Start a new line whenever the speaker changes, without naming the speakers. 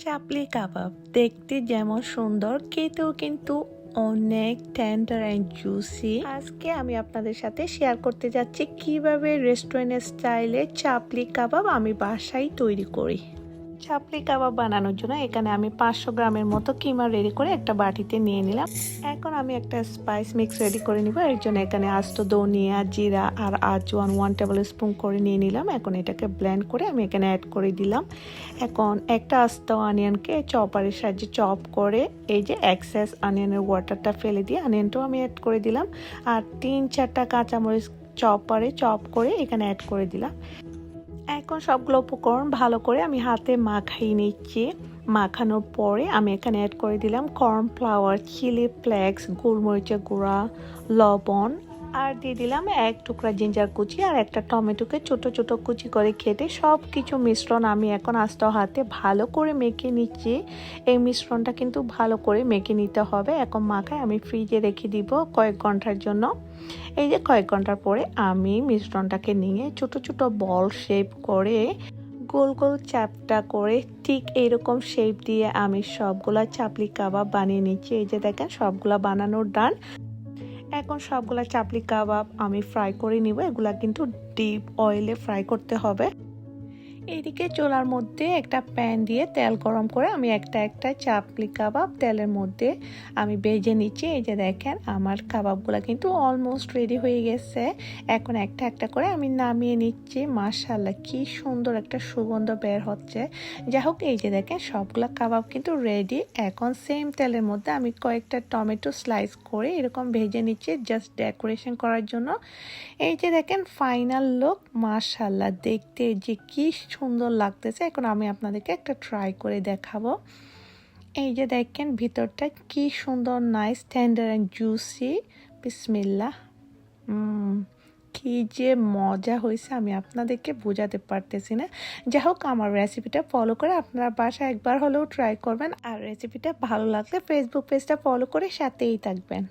চাপলি কাবাব দেখতে যেমন সুন্দর, খেতেও কিন্তু অনেক টেন্ডার অ্যান্ড জুসি আজকে আমি আপনাদের সাথে শেয়ার করতে যাচ্ছি কীভাবে রেস্টুরেন্টের স্টাইলে চাপলি কাবাব আমি বাসায় তৈরি করি। চাপলি কাবাব বানানোর জন্য এখানে আমি পাঁচশো গ্রামের মতো কিমা রেডি করে একটা বাটিতে নিয়ে নিলাম। এখন আমি একটা স্পাইস মিক্স রেডি করে নিব। এর জন্য এখানে আস্ত ধনিয়া, জিরা আর আজওয়ান ওয়ান টেবিল স্পুন করে নিয়ে নিলাম। এখন এটাকে ব্লেন্ড করে আমি এখানে অ্যাড করে দিলাম। এখন একটা আস্ত অনিয়নকে চপারের সাহায্যে চপ করে এই যে এক্সেস অনিয়নের ওয়াটারটা ফেলে দিয়ে অনিয়নটাও আমি অ্যাড করে দিলাম। আর তিন চারটা কাঁচামরিচ চপারে চপ করে এখানে অ্যাড করে দিলাম। এখন সবগুলো উপকরণ ভালো করে আমি হাতে মাখাই নিচ্ছি। মাখানোর পরে আমি এখানে অ্যাড করে দিলাম কর্নফ্লাওয়ার চিলি ফ্লেক্স গোলমরিচের গুঁড়া, লবণ আর দিয়ে দিলাম এক টুকরা জিঞ্জার কুচি আর একটা টমেটোকে ছোট ছোট কুচি করে কেটে সব কিছু মিশ্রণ আমি এখন আস্ত হাতে ভালো করে মেখে নিচ্ছি। এই মিশ্রণটা কিন্তু ভালো করে মেখে নিতে হবে। এখন মাখায় আমি ফ্রিজে রেখে দিব কয়েক ঘণ্টার জন্য। এই যে কয়েক ঘণ্টার পরে আমি মিশ্রণটাকে নিয়ে ছোট ছোট বল শেপ করে গোল গোল চ্যাপটা করে ঠিক এইরকম শেপ দিয়ে আমি সবগুলা চাপলি কাবাব বানিয়ে নিচ্ছি। এই যে দেখেন সবগুলা বানানোর ডান এখন সবগুলা চাপলি কাবাব আমি ফ্রাই করে নিব, এগুলা কিন্তু ডিপ অয়েলে ফ্রাই করতে হবে। এইদিকে চোলার মধ্যে একটা প্যান দিয়ে তেল গরম করে আমি একটা একটা চাপলি কাবাব তেলের মধ্যে আমি বেজে নিচ্ছি। এই যে দেখেন, আমার কাবাবগুলো কিন্তু অলমোস্ট রেডি হয়ে গেছে। এখন একটা একটা করে আমি নামিয়ে নিচ্ছি। মাশাল্লাহ কি সুন্দর একটা সুগন্ধ বের হচ্ছে। যাই হোক, এই যে দেখেন, সবগুলা কাবাব কিন্তু রেডি এখন সেম তেলের মধ্যে আমি কয়েকটা টমেটো স্লাইস করে এরকম ভেজে নিচ্ছি জাস্ট ডেকোরেশন করার জন্য। এই যে দেখেন ফাইনাল লুক মাশাল্লাহ দেখতে যে কি সুন্দর লাগতেছে। এখন আমি আপনাদেরকে একটা ট্রাই করে দেখাবো। এই যে দেখেন, ভিতরটা কি সুন্দর নাইস টেন্ডার অ্যান্ড জুসি বিসমিল্লা কি যে মজা হয়েছে, আমি আপনাদেরকে বোঝাতে পারতেছি না। যাই হোক, আমার রেসিপিটা ফলো করে আপনারা বাসায় একবার হলেও ট্রাই করবেন। আর রেসিপিটা ভালো লাগলে ফেসবুক পেজটা ফলো করে সাথেই থাকবেন।